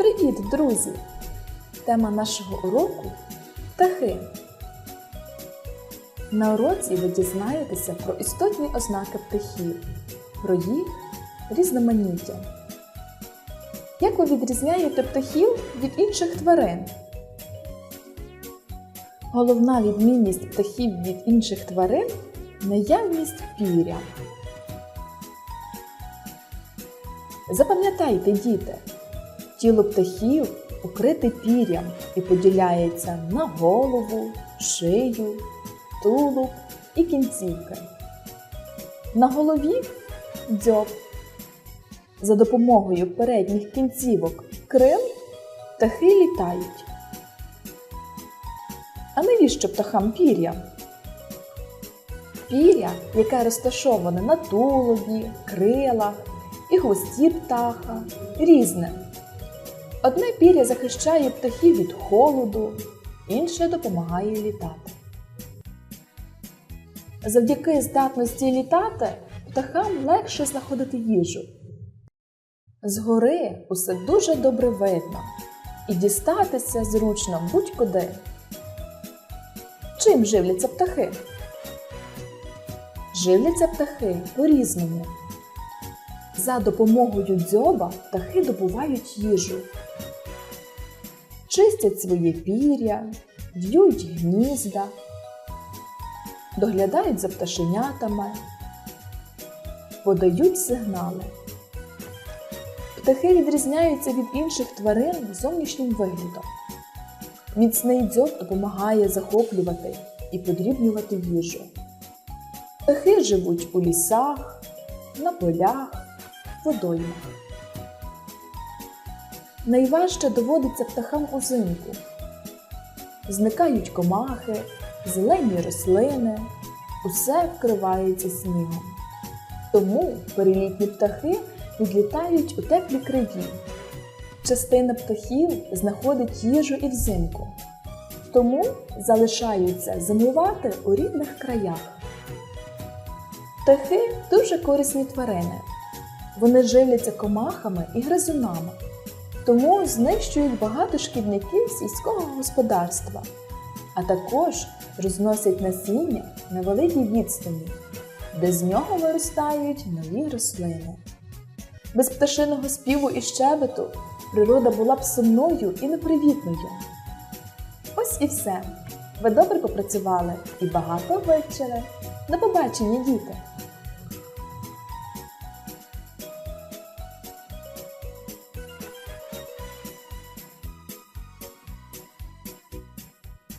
Привіт, друзі! Тема нашого уроку птахи. На уроці ви дізнаєтеся про істотні ознаки птахів, про їх різноманіття. Як ви відрізняєте птахів від інших тварин? Головна відмінність птахів від інших тварин наявність піря. Запам'ятайте, діти, тіло птахів укрите пір'ям і поділяється на голову, шию, тулуб і кінцівки. На голові дзьоб. За допомогою передніх кінцівок крил птахи літають. А навіщо птахам пір'я? Пір'я, яке розташоване на тулубі, крилах і хвості птаха, різне. Одне пір'я захищає птахів від холоду, інше допомагає літати. Завдяки здатності літати птахам легше знаходити їжу. Згори усе дуже добре видно і дістатися зручно будь-куди. Чим живляться птахи? Живляться птахи по-різному. За допомогою дзьоба птахи добувають їжу, чистять своє пір'я, в'ють гнізда, доглядають за пташенятами, подають сигнали. Птахи відрізняються від інших тварин зовнішнім виглядом. Міцний дзьоб допомагає захоплювати і подрібнювати їжу. Птахи живуть у лісах, на полях, водоймах. Найважче доводиться птахам узимку. Зникають комахи, зелені рослини, усе вкривається снігом. Тому перелітні птахи відлітають у теплі краї. Частина птахів знаходить їжу і взимку, тому залишаються зимувати у рідних краях. Птахи дуже корисні тварини. Вони живляться комахами і гризунами, тому знищують багато шкідників сільського господарства, а також розносять насіння на великій відстані, де з нього виростають нові рослини. Без пташиного співу і щебету природа була б сумною і непривітною. Ось і все. Ви добре попрацювали і багато вивчили. До побачення, діти!